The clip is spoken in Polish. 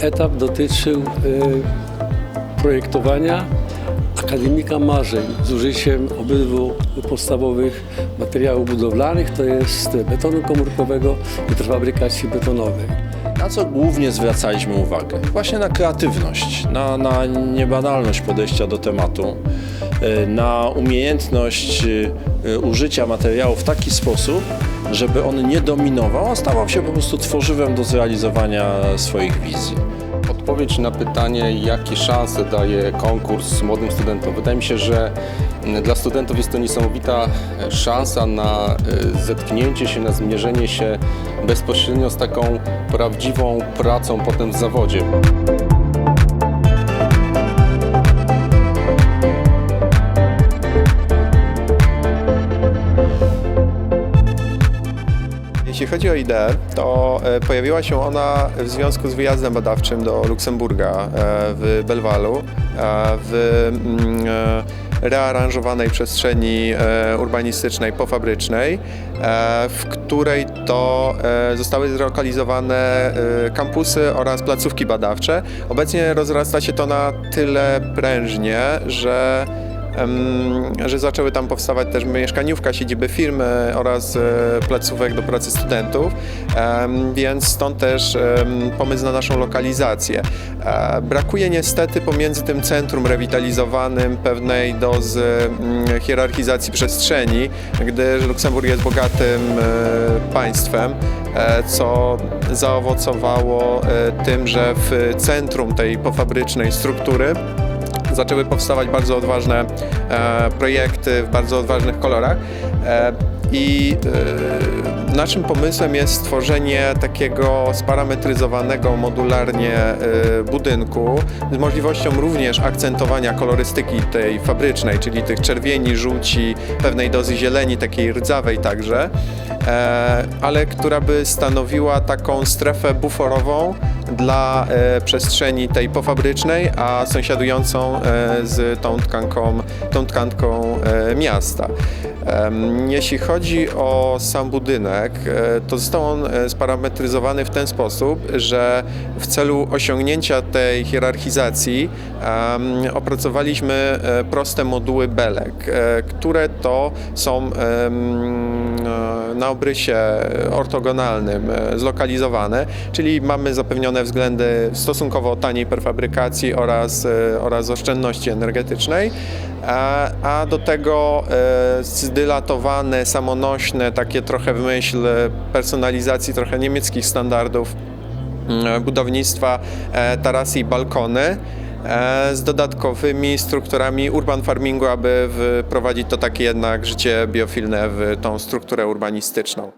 etap dotyczył e, projektowania akademika marzeń z użyciem obydwu podstawowych materiałów budowlanych, to jest betonu komórkowego i prefabrykacji betonowej. Na co głównie zwracaliśmy uwagę? Właśnie na kreatywność, na, na niebanalność podejścia do tematu, y, na umiejętność y, y, użycia materiału w taki sposób, żeby on nie dominował, a stawał się po prostu tworzywem do zrealizowania swoich wizji. Odpowiedź na pytanie, jakie szanse daje konkurs młodym studentom. Wydaje mi się, że dla studentów jest to niesamowita e, szansa na e, zetknięcie się, na zmierzenie się bezpośrednio z taką prawdziwą pracą potem w zawodzie. Jeśli chodzi o ideę, to e, pojawiła się ona w związku z wyjazdem badawczym do Luksemburga e, w Belwalu, e, w mm, rearanżowanej przestrzeni urbanistycznej pofabrycznej, w której to zostały zlokalizowane kampusy oraz placówki badawcze. Obecnie rozrasta się to na tyle prężnie, że że zaczęły tam powstawać też mieszkaniówka, siedziby firmy oraz e, placówek do pracy studentów, więc stąd też pomysł na naszą lokalizację. E, Brakuje niestety pomiędzy tym centrum rewitalizowanym pewnej dozy mm, hierarchizacji przestrzeni, gdyż Luksemburg jest bogatym e, państwem, e, co zaowocowało e, tym, że w centrum tej pofabrycznej struktury zaczęły powstawać bardzo odważne e, projekty w bardzo odważnych kolorach. E, I e, naszym pomysłem jest stworzenie takiego sparametryzowanego modularnie e, budynku z możliwością również akcentowania kolorystyki tej fabrycznej, czyli tych czerwieni, żółci, pewnej dozy zieleni, takiej rdzawej także, e, ale która by stanowiła taką strefę buforową dla e, przestrzeni tej pofabrycznej, a sąsiadującą e, z tą tkanką, tą tkanką e, miasta. Jeśli chodzi o sam budynek, to został on sparametryzowany w ten sposób, że w celu osiągnięcia tej hierarchizacji opracowaliśmy proste moduły belek, które to są na obrysie ortogonalnym e, zlokalizowane, czyli mamy zapewnione względy stosunkowo taniej prefabrykacji oraz, e, oraz oszczędności energetycznej, a, a do tego e, zdylatowane, samonośne, takie trochę w myśl personalizacji trochę niemieckich standardów mm, budownictwa e, tarasy i balkony. e, z dodatkowymi strukturami urban farmingu, aby wprowadzić to takie jednak życie biofilne w tą strukturę urbanistyczną.